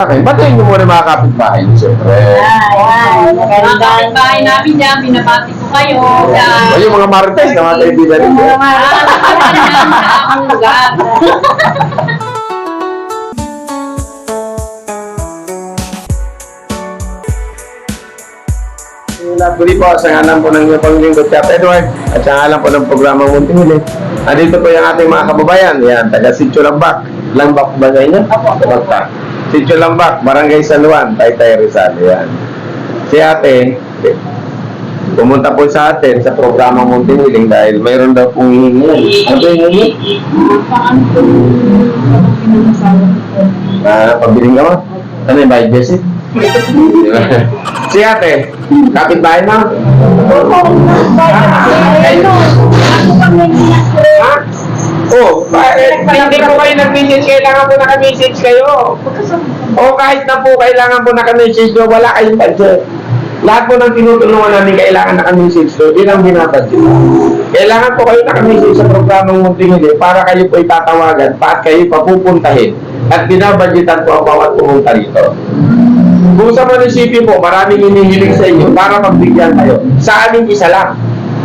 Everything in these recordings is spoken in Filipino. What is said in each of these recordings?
Okay, batiin mo muna mga kapitbahay niyo, siyempre. Ayan, Mga maganda. kapitbahay namin dyan, binabati ko kayo. Yan. O yung mga marites na mga kaibigan ninyo. Mga nakakita yan sa lugar. Muli po sa ngalan po ng inyong Pangulong Chap Edward at sa ngalan po ng programa Munting Huli. Andito po yung ating mga kababayan. Yan, taga Sitio Lambak. Lambak ba sa inyo? Lambak. Sitio Lambak, Barangay San Juan, Taytay Rizal. Yan. Si ate, pumunta po sa atin sa programa Munting Hiling dahil mayroon daw pong hihingi. Ano ba yung hihingi? Ah, pabiling ka mo? Ano yung bayad Jesse? si ate, kapitbahay mo? Ha? Oh, bakit? Hindi po kayo nag-message, kailangan po naka-message kayo. O kahit na po kailangan po naka-message nyo, wala kayong budget. Lahat po ng tinutulungan namin kailangan naka-message nyo, di lang binabudget. Kailangan po kayo naka-message sa programang Munting Hindi para kayo po itatawagan, pa at kayo papupuntahin at binabudgetan po ang bawat pumunta rito. Kung sa munisipyo po, maraming hinihiling sa inyo para magbigyan kayo. Sa amin, isa lang.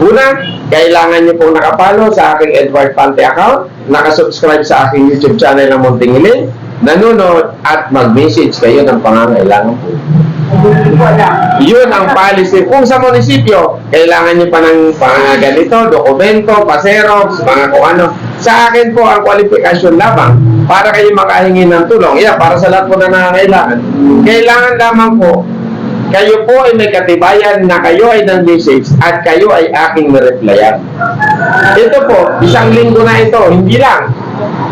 Una, kailangan niyo pong nakapalo sa aking Edward Pante account, nakasubscribe sa aking YouTube channel ng Munting Hiling, nanonood at mag-message kayo ng pangangailangan po. Yun ang policy. Kung sa munisipyo, kailangan niyo pa ng mga ganito, dokumento, paserox, mga kung ano. Sa akin po, ang kwalifikasyon lamang para kayo makahingi ng tulong. Yeah, para sa lahat po na nangangailangan. Kailangan lamang po, kayo po ay may katibayan na kayo ay ng-message at kayo ay aking nireplyan. Ito po, isang linggo na ito, hindi lang.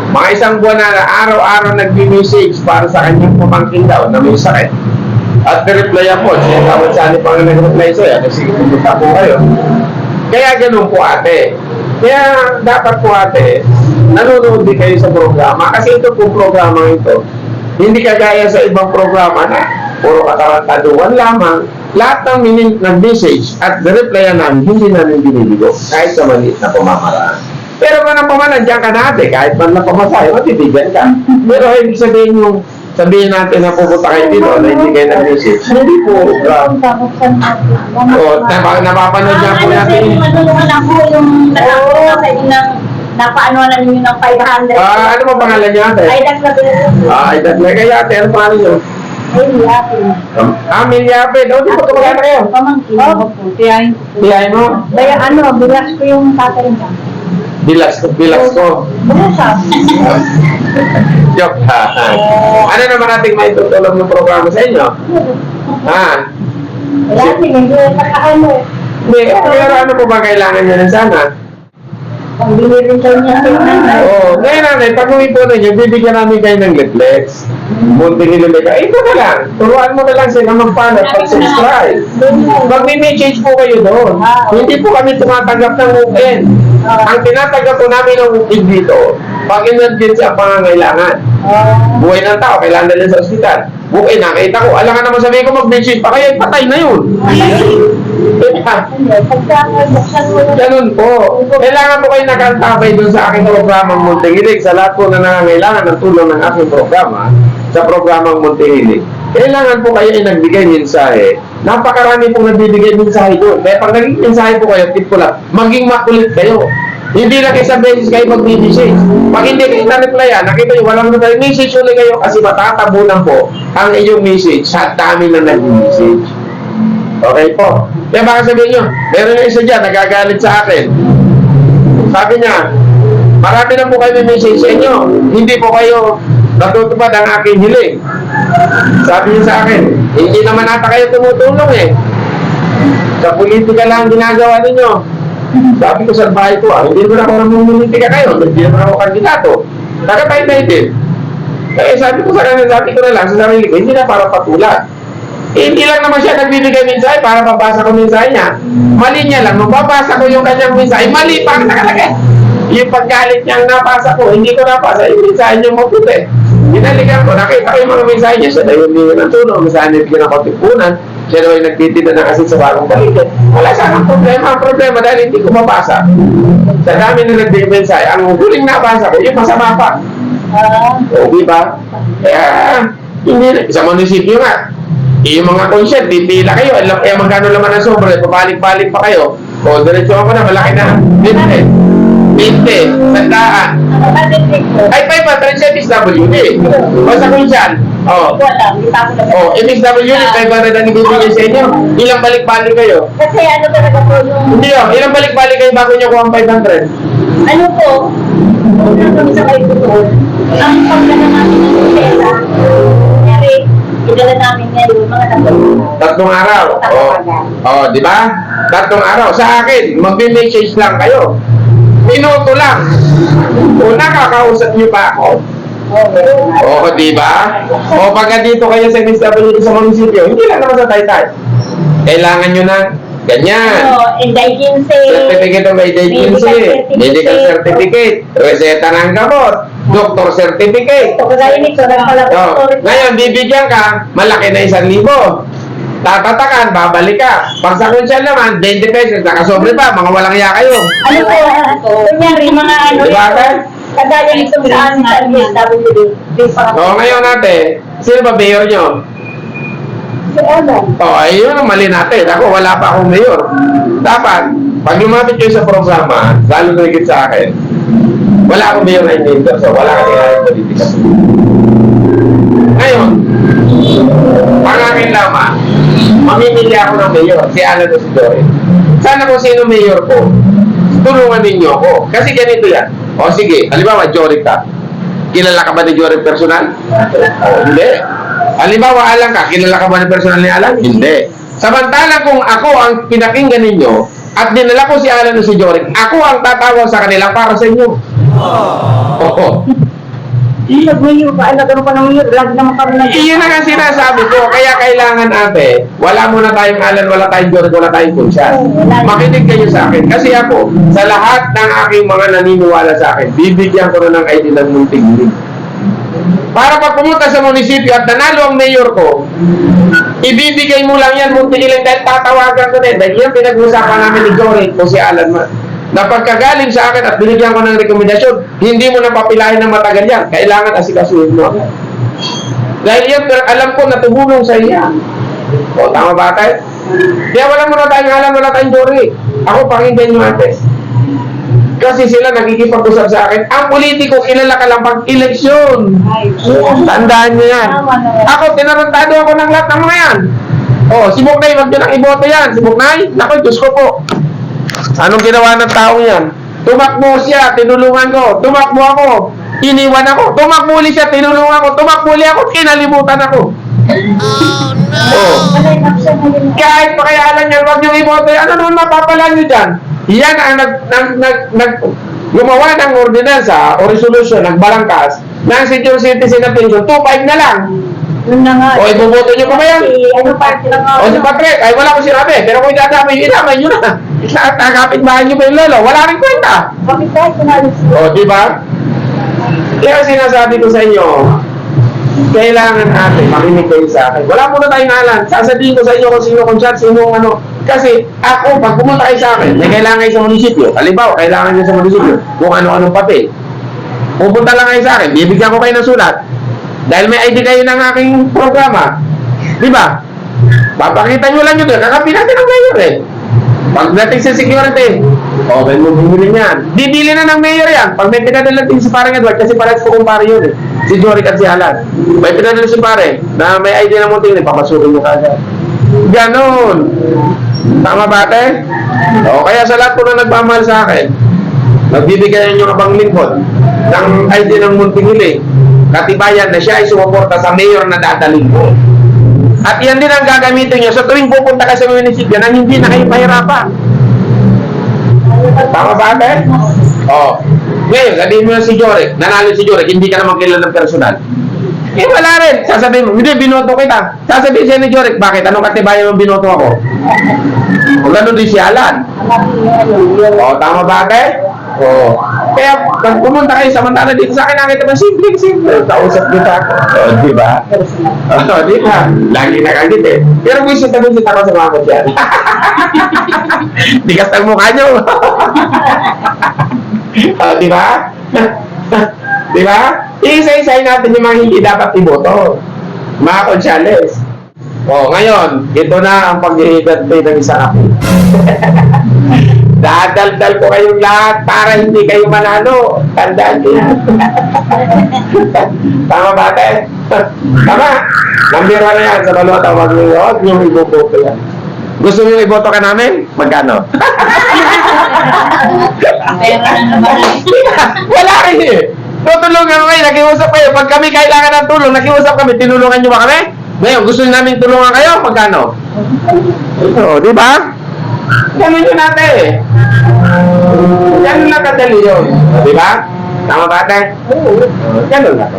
Mga isang buwan na araw-araw nag-message para sa kanyang pamangkin daw na may sakit. At reply po, siya tawad sa ano pang nag-reply sa'yo, kasi pumunta po kayo. Kaya ganun po ate. Kaya dapat po ate, nanonood din kayo sa programa. Kasi ito po programa ito, hindi kagaya sa ibang programa na puro katarantaduan lamang. Lahat ng mining nag-message at the-replyan namin, hindi namin binibigo kahit sa maliit na pamamaraan. Pero kung ang pamanan, dyan ka na ate, kahit man lang pamasahe, matibigyan ka. Pero hindi sabihin yung sabihin natin na pupunta kayo dito na hindi kayo nag-message. Hindi po. Um, o, napa, napapanood niya po natin. Matulungan ako yung nakakita sa inyo ng napaano na ninyo ng 500. Ah, ano ba pangalan niya ate? Ay, it. Ah, ay, like kaya ate, ano pangalan niyo? Ay, yapi. Um, ah, Milyape. Doon, di ba kayo? Pamangkin. Oo po, tiyahin ko po. Tiyay mo? Kaya ano, bilas ko yung tatay niya. Bilas ko, bilas ko. Bilas Joke ha. Ano naman nating may tutulong ng programa sa inyo? Ha? Wala, hindi nakaano. Hindi, pero ano po ba kailangan niyo rin sana? Pag binili kayo niya. Oo. Ngayon namin, pag uwi po ninyo, bibigyan namin kayo ng leaflets. Munting nililika. Eh, ito na lang. Turuan mo na lang sila mag-follow at pag-subscribe. Mag-message po kayo doon. Hindi po kami tumatanggap ng open. Ang tinatanggap po namin ng open dito, pag emergency ang pangangailangan. Buhay ng tao, kailangan dalhin sa ospital. Buhay, nakita ko. Alangan naman sabihin ko mag-message pa kayo, patay na yun. Ganun po. Kailangan po kayo nakantabay dun sa aking programang Muntingilig sa lahat po na nangangailangan ng tulong ng aking programa sa programang Muntingilig. Kailangan po kayo ay nagbigay mensahe. Napakarami pong nagbibigay mensahe doon. Kaya pag naging mensahe po kayo, tip ko lang, maging makulit kayo. Hindi lang isang beses kayo mag-message. Pag hindi kayo na-replyan, nakita nyo, walang na message ulit kayo kasi matatabunan po ang iyong message sa dami na nag-message. Okay po. Kaya baka sabihin nyo, meron yung isa dyan, nagagalit sa akin. Sabi niya, marami na po kayo may message sa inyo. Hindi po kayo natutupad ang aking hiling. Sabi niya sa akin, hindi naman ata kayo tumutulong eh. Sa politika lang ang ginagawa ninyo. Sabi ko sa bahay ko, ah, hindi mo na ako namumulitika kayo, hindi naman ako kandidato. Nakatay din. Kaya sabi ko sa kanya, sabi ko na lang sa sarili ko, hindi na para patulan. Eh, hindi lang naman siya nagbibigay mensahe para mabasa ko mensahe niya. Mali niya lang. Nung babasa ko yung kanyang mensahe, mali pa ang nakalagay. Yung paggalit niyang napasa ko, hindi ko napasa yung mensahe niya mabuti. Binalikan ko, nakita ko yung mga mensahe niya. Siya yung hindi ng tulong, mensahe niya bigyan. Siya na yung nagtitinda ng asin sa bagong paligid. Wala sanang problema. Ang problema dahil hindi ko mabasa. Sa dami na mensahe, ang huling nabasa ko, yung masama pa. Ah, O, di ba? Kaya, Hindi. Sa munisipyo nga, eh, yung mga konsyent, pipila kayo, alam kaya magkano laman ang sobre, pabalik-balik pa kayo. O, diretso ako na, malaki na. 20. 20. Sandaan. Ano? Ay, 500 sa MSWD. O, sa konsyal. O, Hindi pa ako nag- o, MSWD, 500 ang ibibigay sa inyo. Ilang balik-balik kayo? Kasi ano talaga po yung, Hindi o, ilang balik-balik kayo bago nyo kuha ang 500? ano po, una kami sa kayo doon, ang pagdala namin ng pera, kunyari, idala namin ngayon, mga tatlong Tatlong araw. O, o di ba? Tatlong araw. Sa akin, magme-message lang kayo. Minuto lang. Una, kakausap niyo pa ako. Oo, di ba? O pagka dito kayo sa MSW sa munisipyo, hindi lang naman sa taytay. Kailangan nyo ng ganyan. Ano, indigency, Certificate of Identity, medical certificate, reseta ng gamot, doctor certificate. ito, kagaya nito, nagpala So, ngayon, bibigyan ka, malaki na isang libo. Tatatakan, babalik ka. Pag sa konsyal naman, 20 pesos, nakasobre pa, mga walang iya kayo. Ano po, kunyari, mga ano, Diba? Kagaya nito sa amin sa MSWD, di pa O, ngayon natin, sino ba mayor nyo? Si Evan. O, ayun ang mali natin. Ako, wala pa akong mayor. Dapat, pag lumapit kayo sa programa, lalo na higit sa akin, wala akong mayor na hindi so wala kasi nga yung politika. Ngayon, ang akin lamang, mamimili ako ng mayor, si Alan o si Dory. Sana kung sino mayor ko, tulungan ninyo ako. Kasi ganito yan. O sige, halimbawa, Jory ka. Kilala ka ba ni Jory personal? O, hindi. Halimbawa, Alan ka. Kilala ka ba ni personal ni Alan? Hindi. Samantalang kung ako ang pinakinggan ninyo at dinala ko si Alan o si Jory, ako ang tatawag sa kanila para sa inyo. Oo. Nag-mayor pa, ay nagkaroon pa ng mayor, lagi naman kami nag- Iyon na nga sinasabi ko. Kaya kailangan ate, wala muna tayong Alan, wala tayong Jory, wala tayong Kunsyan. Makinig kayo sa akin. Kasi ako, sa lahat ng aking mga naniniwala sa akin, bibigyan ko na ng ID ng munting Para pag pumunta sa munisipyo at nanalo ang mayor ko, ibibigay mo lang yan munting ilan dahil tatawagan ko din. Dahil yan pinag-usapan namin ni Jory o si Alan Ma- na pagkagaling sa akin at binigyan ko ng rekomendasyon, hindi mo na papilahin ng matagal yan. Kailangan asikasuhin mo agad. Dahil yan, alam ko na tumulong sa iya. O, tama ba tayo? Kaya wala mo na tayong alam, wala tayong Jory. Ako, pakinggan nyo ate. Kasi sila nagkikipag-usap sa akin. Ang politiko, kilala ka lang pag eleksyon. Tandaan nyo yan. Ako, tinarantado ako ng lahat ng mga yan. Oh, si Buknay, wag nyo nang iboto yan. Si Buknay, naku, Diyos ko po. Anong ginawa ng taong yan? Tumakbo siya, tinulungan ko. Tumakbo ako, iniwan ako. Tumakbo ulit siya, tinulungan ko. Tumakbo ulit ako, kinalimutan ako. Oh. Siya ngayon. Kahit pakialan yan, wag nyo iboto yan. Ano naman mapapala nyo dyan? Yan ang nag, nag, nag, nag, gumawa ng ordinansa o resolution ng barangkas ng senior citizen na pension, 2.5 na lang. Yun na nga. O, iboboto nyo pa ba yan? Si, ano party lang ako. O si Patrick, ay wala ko sinabi. Pero kung idadamay, idamay nyo na. Nakakapit bahay nyo pa yung lolo. Wala rin kwenta. Bakit tayo kumalis? O, di ba? Kaya sinasabi ko sa inyo, kailangan natin makinig kayo sa akin. Wala muna tayong alam. Sasabihin ko sa inyo kung sino kung saan, sino ang ano. Kasi ako, pag pumunta kayo sa akin, may kailangan kayo sa munisipyo. Halimbawa, kailangan nyo sa munisipyo kung ano-anong papel. Pupunta lang kayo sa akin, bibigyan ko kayo ng sulat. Dahil may ID kayo ng aking programa. Di ba? Papakita nyo lang yun. Kakapi natin ang mayor eh. Pagdating sa security, o, may mo bumili niyan. Bibili na ng mayor yan. Pag may pinadala din si parang Edward, kasi parang ko kumpare yun eh. Si Jory at si Alan. May pinadala si pare, na may idea na mo tingin, papasukin mo kagad. Ganon. Tama ba ate? O, kaya sa lahat po na nagmamahal sa akin, nagbibigay nyo abang lingkod ng ID ng munting hili. Katibayan na siya ay sumuporta sa mayor na dadaling ko. At yan din ang gagamitin nyo sa tuwing pupunta ka sa munisipyo nang hindi na kayo pahirapan. Tama ba ate? Oo. Ngayon, sabihin mo si Jorek, nanalo si Jorek, hindi ka naman kilala ng personal. Eh, wala rin. Sasabihin mo, hindi, binoto kita. Sasabihin siya ni Jorek, bakit? Anong katibayan mo binoto ako? O gano'n din si Alan. Oo, tama ba ate? Oo. Kaya, pag pumunta kayo samantala dito sa akin, nakita mo, simple, simple. Kausap kita. Oo, di ba? Oo, di ba? Lagi nakagit eh. Pero gusto ka din kita ko sa mga kutyan. Digas ng mukha nyo. Ah, di ba? di ba? Isa-isahin natin yung mga hindi dapat iboto. Mga konsyales. O, ngayon, ito na ang paghihigantay ng isang apo. Dadaldal ko kayong lahat para hindi kayo manalo. Tandaan niyo yan. Tama ba, ate? Tama. One na yan sa balo tawag niyo. Huwag niyo iboboto yan. Gusto niyo iboto ka namin? Magkano? Pero na naman. Wala eh. Tutulungan ko kayo, nakiusap kayo. Pag kami kailangan ng tulong, nakiusap kami, tinulungan nyo ba kami? Ngayon, gusto nyo namin tulungan kayo? Magkano? Oo, di ba? Ganun yun natin. Ganun na kadali yun. Di ba? Tama ba ate? Ganun na.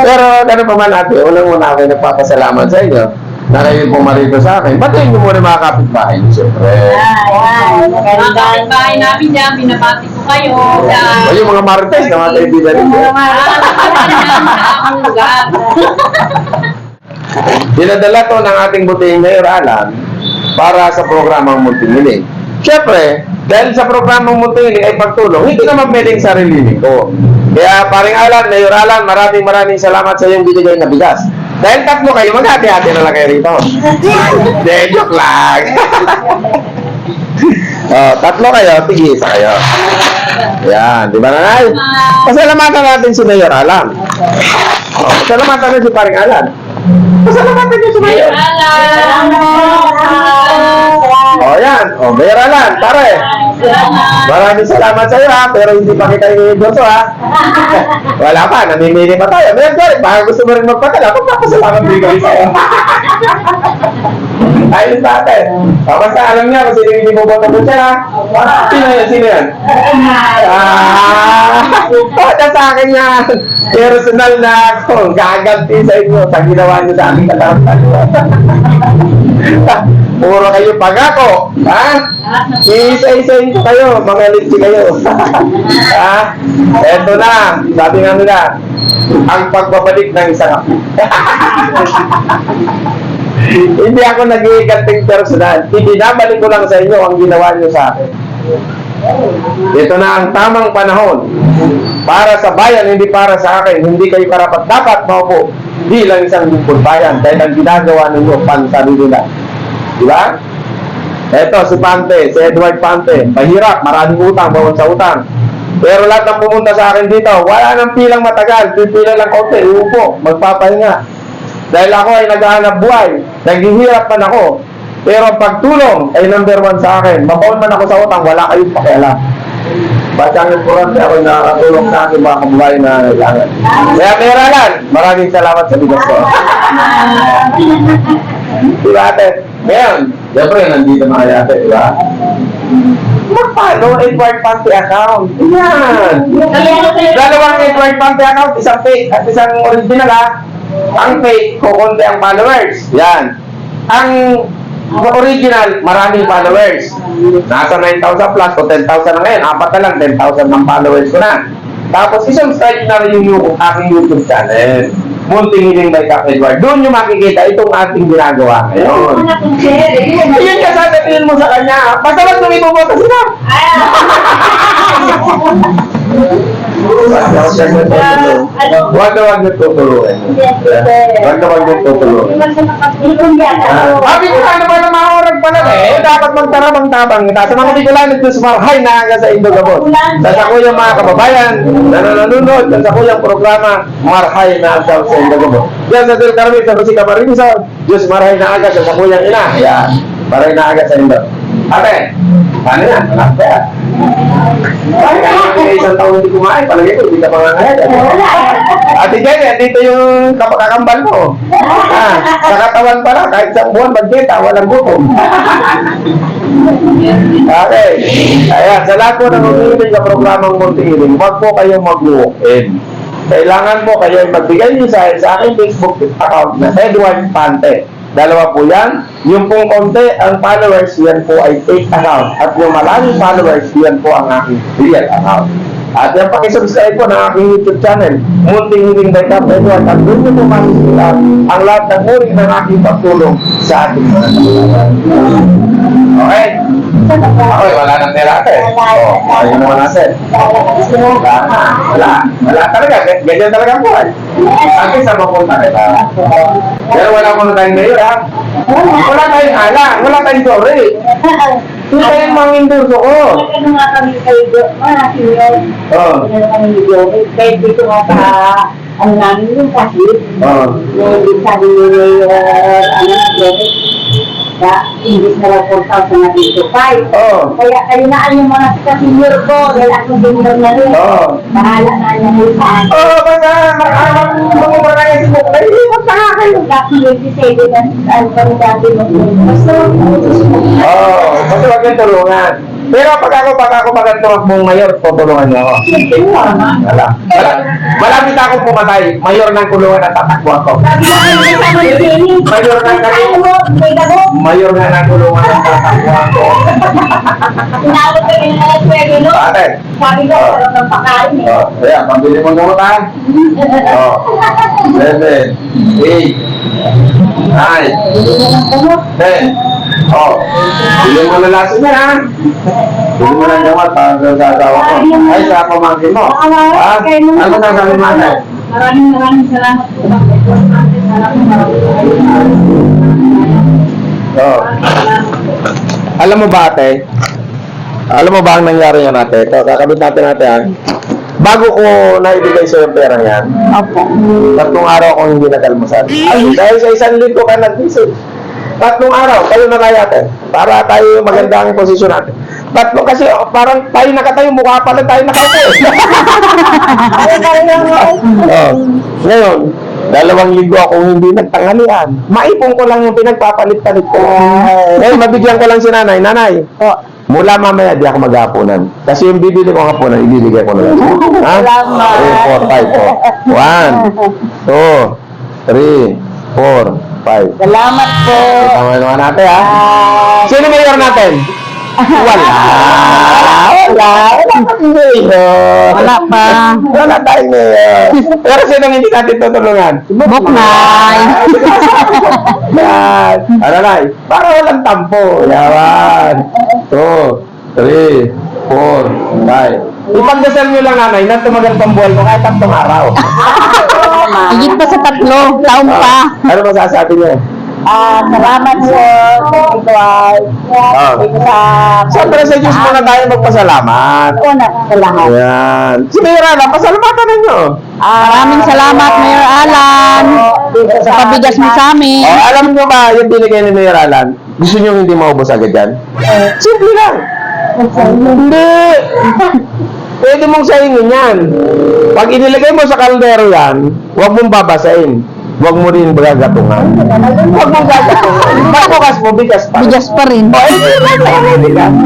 Pero ganun pa man ate, unang muna ako nagpapasalamat sa inyo na kayo pumarito sa akin. Batiin nyo muna mga kapitbahay niyo, siyempre. Ayan, Mga maganda. kapitbahay namin dyan, binabati ko kayo. O yung mga marites na mga kaibigan ninyo. Ang lugar. Dinadala to ng ating buting Mayor Alan para sa programang Multimiling. Siyempre, dahil sa programang Multimiling ay pagtulong, hindi naman pwedeng sarili ko. Kaya paring Alan, Mayor Alan, maraming maraming salamat sa iyong binigay na bigas. Dahil tatlo kayo, maghati-hati na lang kayo rito. Hindi, joke lang. oh, tatlo kayo, tigisa kayo. Yan, di ba nanay? Pasalamatan natin si Mayor Alan. Oh, pasalamatan natin si paring Alan. Pasalamatan niyo si Mayor. Oh, yan. Oh, Mayor Alan, pare. Maraming salamat sa iyo ha, pero hindi pa kita i-endorso ha. Wala pa, namimili pa tayo. Mayor Derek, baka gusto mo rin magpadala, magpapasalamat din kami sa'yo. Ayun sa atin. Oh, basta alam niya kung sino yung hindi mo boto mo siya. Sino yan? Sino yan? Ah! Bata sa akin yan. Personal na ako. Gaganti sa inyo sa ginawa niyo sa aking katawan. Puro kayo pagako. Ha? Isa-isayin ko kayo. Mga litsi kayo. ha? Eto na. Sabi nga nila, ang pagbabalik ng isang ako. Hindi ako nag-iiganting personal. Ibinabalik ko lang sa inyo ang ginawa niyo sa akin. Ito na ang tamang panahon para sa bayan, hindi para sa akin. Hindi kayo karapat dapat maupo bilang isang lingkod bayan dahil ang ginagawa ninyo pansarili nila. Di ba? Ito, si Pante, si Edward Pante. Mahirap, maraming utang, bawal sa utang. Pero lahat ng pumunta sa akin dito, wala nang pilang matagal. Pipila lang kaunti, uupo, magpapahinga. Dahil ako ay naghahanap buhay, naghihirap man ako. Pero ang pagtulong ay number one sa akin. Mabaon man ako sa utang, wala kayong pakialam. Basta ang importante ako ay nakakatulong sa aking mga kababayan na nailangan. Kaya Meralan, maraming salamat sa bigas ko. Diba ate? Ngayon, siyempre nandito na kayo ate, diba? Magpalo Edward Pante account. Yan. Dalawang Edward Pante account, isang fake at isang original ha. Ang fake, kukunti ang followers. Yan. Ang original, maraming followers. Nasa 9,000 plus o 10,000 na ngayon. Apat na lang, 10,000 ng followers ko na. Tapos isang strike na rin yung aking YouTube channel. Munting Hiling by Cap Edward. Doon nyo makikita itong ating ginagawa ngayon. Yun ka sasabihin mo sa kanya. Basta lang iboboto sila. Huwag na huwag niyo tutulungan. Huwag na huwag niyo tutulungan. Sabi ko nga naman ang mga orag pala eh, dapat magtarabang-tabang. Sa mga Bicolano, ito sumarhay na aga sa Indogabon. Sa sa kuyang mga kababayan na nanonood, sa sa kuyang programa, marhay na aga sa Indogabon. Yan sa Del Carmen, sa Rosita Marinisa, Diyos marhay na aga sa kuyang ina. Yan, marhay na aga sa Indo. Ate, paano yan? Anak kumain? Palagay ko, hindi ka mga ngayon. Ate Jenny, dito yung kapakakambal mo. Ah, sa katawan pala, kahit isang buwan magkita, walang gutom. Okay. Ayan, sa lahat po na magbibig sa programang Multi-Healing, huwag po kayong mag-walk-in. Kailangan po kayo magbigay niyo sa, sa aking Facebook account na Edward Pante. Dalawa po yan. Yung pong konti, ang followers, yan po ay fake account. At yung maraming followers, yan po ang aking real account. At yan, pakisubscribe po ng aking YouTube channel, Munting Hiling by Cap Edward. At doon niyo po makikita ang lahat ng uri ng aking pagtulong sa ating mga. Okay? Okay, wala nang tira ate. Oh, ayun naman natin. Wala, wala. Wala talaga. Ganyan talaga ang buhay. Ate, sa mapunta kita. Pero wala ko na tayong mayor, ha? Wala tayong ala, wala tayong sorry. Hindi tayong mga indurso ko. Ano nga kami kayo, mga senior. Oo. Ano kami ni Joey. Kahit dito nga sa, ano namin yung kasi, Oo. yung sabi ni Mayor, ano, Joey, na imbis na lang 4,000 na dito, 5. Oo. Kaya kayo na yung mga sa senior ko, dahil ako senior na rin. Oo. Bahala na niya mo sa akin. Oo, basta makakawag mo ba kayo si Bukay? Hindi mo sa kayo. Dati 27 na, ano kami dati mo. Basta, Oo, basta wag yung tulungan. Pero pag ako, pag ako magandang mong mayor, tutulungan niyo ako. Wala. Wala. Malapit ako pumatay. Mayor ng kulungan at tatakbo ako. sabi na. Mayor ng. Mayor nga ng kulungan at tatakbo ako. Tinawag kayo na lang pwede, no? Ate. Sabi ko, sarap ng pakain eh. Oh, kaya, pambili mo gamot ha? Oh, seven, eight, nine, ten. Oh, bili mo na laso niya ha? Bili mo ng gamot para sa gagawa ko. Ay, sa pamangkin mo. Ha? Ano na sabi mo ate? Maraming maraming salamat po. Oh. Alam mo ba ate? Alam mo ba ang nangyari yan ate? Ito, kakabit natin natin ha? Bago ko naibigay sa yung pera yan, Opo. tatlong araw akong hindi nag-almusal. Ay, dahil sa isang linggo ka nag-visit. Tatlong araw, kayo na kaya ate. Para tayo maganda ang posisyon natin. Tatlo kasi oh, parang tayo nakatayo, mukha pa lang tayo nakaupo. oh, ngayon, dalawang linggo akong hindi nagtanghalian. Maipon ko lang yung pinagpapalit-palit ko. Ngayon, mabigyan ko lang si nanay. Nanay, Oh, mula mamaya di ako maghapunan. Kasi yung bibili ko hapunan, ibibigay ko na lang. Ha? Salamat. 3, 4, 5, 4. 1, 2, 3, 4, 5. Salamat po. Tama naman natin, ha? Sino mayor natin? Wala. Wala. Wala mayor. Wala pa. Wala tayong mayor. Pero sino hindi natin tutulungan? Buknay. Yan. Ano na? Para walang tampo. Yawan. Two, three, four, five. Ipagdasal nyo lang nanay na tumagal pang buwan ko kahit tatlong araw. Higit pa sa tatlo, taon pa. Ano masasabi niyo? Ah, salamat po. Edward. Ah. Sa Siyempre sa Diyos muna tayo magpasalamat. una sa lahat. Ayan. Si Mayor Alan, pasalamatan ninyo. Ah, maraming salamat, Mayor Alan. Sa pabigas mo sa amin. Oh, alam nyo ba yung binigay ni Mayor Alan? Gusto nyo hindi maubos agad yan? Simple lang. Hindi. Pwede mong saingin yan. Pag inilagay mo sa kaldero yan, huwag mong babasain. Huwag mo rin gagatungan. Huwag mong gagatungan. Pagbukas mo, bigas pa. Bigas pa rin. Oh, hindi lang tayo bigas.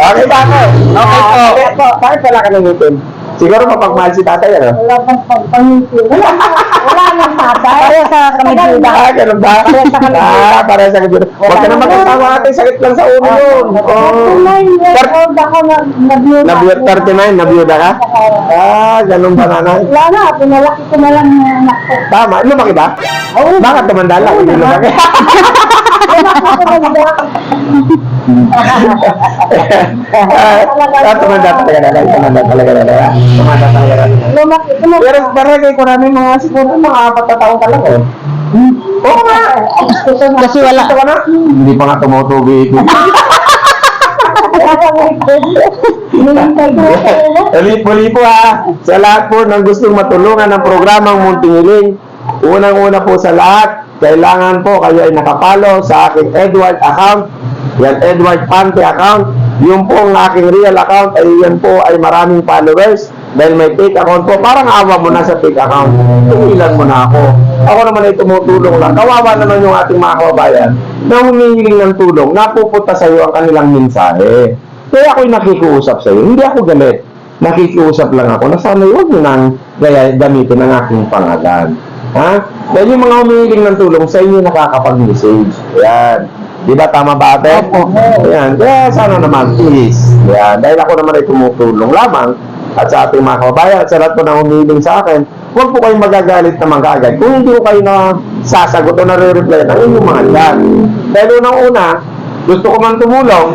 Okay ba ako? Okay po. Bakit wala ka nangitin? Siguro mapagmahal si tatay, ano? Wala bang pagpangiti. Wala. Wala nang tatay. Para sa kami duda. Ah, ganun ba? Ah, para sa kabila. Huwag ka na magkatawa ate, sakit lang sa ulo yun. Oh. Years ako na nabiyuda. Nabiyot 39, nabiyuda ka? Ah, ganun ba nanay? Wala na, pinalaki ko na lang yung anak ko. Tama, lumaki ba? Oo. Bakit tumanda lang? Hindi lumaki. Ah, tumanda talaga nanay, tumanda talaga nanay. ah. Tumanda talaga na. Pero barangay ko namin mga siguro mga apat na taong ka lang eh. Oo nga. Kasi wala. Na? Hindi pa nga tumutubi. Lipo-lipo ha. Sa lahat po ng gustong matulungan ng programang Munting Hiling. Unang-una po sa lahat, kailangan po kayo ay nakapalo sa aking Edward account. Yan, Edward Pante account. Yung po ang aking real account ay yan po ay maraming followers. Dahil may fake account po, parang awa mo na sa fake account. Tumilan mo na ako. Ako naman ay tumutulong lang. Kawawa naman yung ating mga kababayan na humihiling ng tulong, napupunta sa iyo ang kanilang mensahe. Kaya ako'y nakikiusap sa iyo. Hindi ako galit. Nakikiusap lang ako na sana huwag nang gaya, gamitin ang aking pangalan. Ha? Dahil yung mga humihiling ng tulong sa inyo nakakapag-message. Ayan. Di ba tama ba ate? Opo. Ayan. Kaya sana naman, please. Ayan. Dahil ako naman ay tumutulong lamang at sa ating mga kababayan sa lahat po na humihiling sa akin, huwag po kayong magagalit naman kaagad. Kung hindi ko kayo na sasagot o nare-reply ng inyong mga chat. Dahil unang-una, gusto ko man tumulong,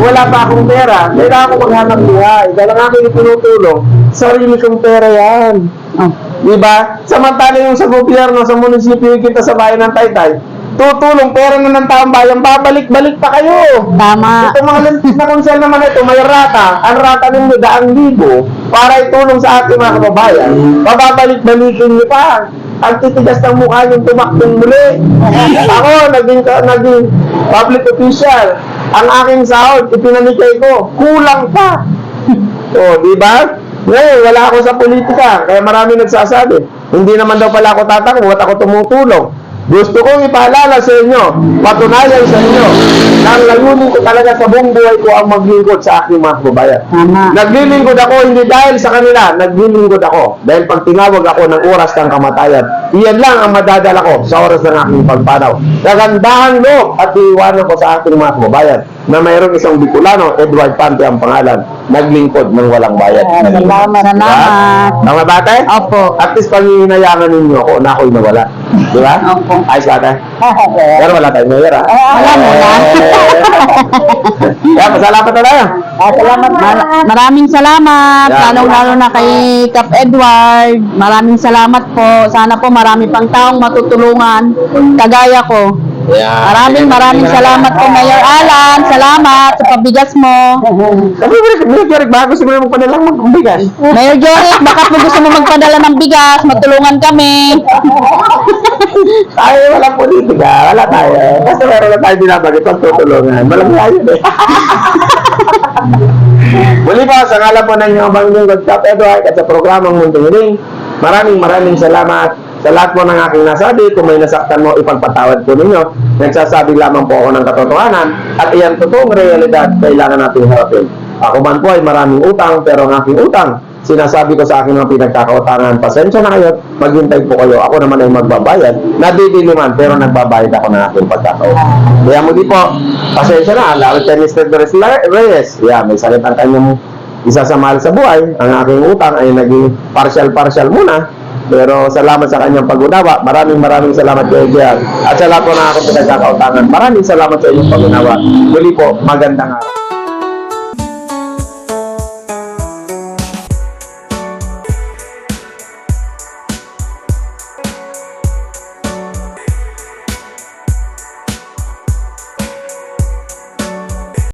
wala pa akong pera, kailangan ko maghanap buhay. Dahil ang aking tinutulong, sarili kong pera yan. Oh. Diba? Samantala yung sa gobyerno, sa munisipyo kita sa bayan ng Taytay, tutulong, pera na ng taong bayan, babalik-balik pa kayo. Tama. Ito mga lantis na konsel naman ito, may rata. Ang rata ninyo, daang libo, para itulong sa ating mga kababayan. Mababalik-balikin niyo pa. Ang titigas ng mukha yung tumakbong muli. Ako, naging, naging public official. Ang aking sahod, ipinanikay ko, kulang pa. O, di ba? Ngayon, wala ako sa politika, kaya marami nagsasabi. Hindi naman daw pala ako tatakbo, at ako tumutulong. Gusto kong ipaalala sa inyo, patunayan sa inyo, na ang layunin ko talaga sa buong buhay ko ang maglingkod sa aking mga kababayan. Naglilingkod ako hindi dahil sa kanila, naglilingkod ako dahil pag tinawag ako ng oras ng kamatayan, iyan lang ang madadala ko sa oras ng aking pagpanaw. Kagandahan loob at iiwanan ko sa aking mga kababayan na mayroong isang Bicolano, Edward Pante ang pangalan, naglingkod ng walang bayad. Salamat. Salamat. Tama ba, ate? Opo. At least pangihinayangan ninyo ako na ako'y nawala. Di ba? Opo. Ayos ba, ate? Pero wala tayong mayor, ha? Wala mo na. Kaya, pasalamat na tayo. Ah, salamat. Mar- maraming salamat. Yeah. Lalong-lalo na kay Cap Edward. Maraming salamat po. Sana po marami pang taong matutulungan. Kagaya ko. Yeah. Maraming maraming salamat po, Mayor Alan. Salamat sa pabigas mo. Kasi may Derek, baka gusto mo naman padalang magbigas. Mayor Jorik, baka po gusto mo magpadala ng bigas, matulungan kami. Tayo walang politika, wala tayo. Basta meron lang tayo binabagit pag tutulungan. Walang yun eh. Muli pa, sa ngala po ng inyong Bangling God Cup Edward at sa programang Mundong Hiling, maraming maraming salamat sa lahat po ng aking nasabi. Kung may nasaktan mo, ipagpatawad po ninyo. Nagsasabi lamang po ako ng katotohanan at iyan totoong realidad kailangan natin harapin. Ako man po ay maraming utang, pero ang aking utang, sinasabi ko sa aking mga pinagkakautangan, pasensya na kayo, maghintay po kayo. Ako naman ay magbabayad. Nabibili man, pero nagbabayad ako ng aking pagkakautangan. Kaya muli po, pasensya na. Lalo kay Mr. Doris Reyes. Yeah, may sakit ang kanyang isa sa mahal sa buhay. Ang aking utang ay naging partial-partial muna. Pero salamat sa kanyang pag-unawa. Maraming maraming salamat kay Jean. At sa lahat po ng aking pinagkakautangan, maraming salamat sa inyong pag-unawa. Muli po, magandang araw.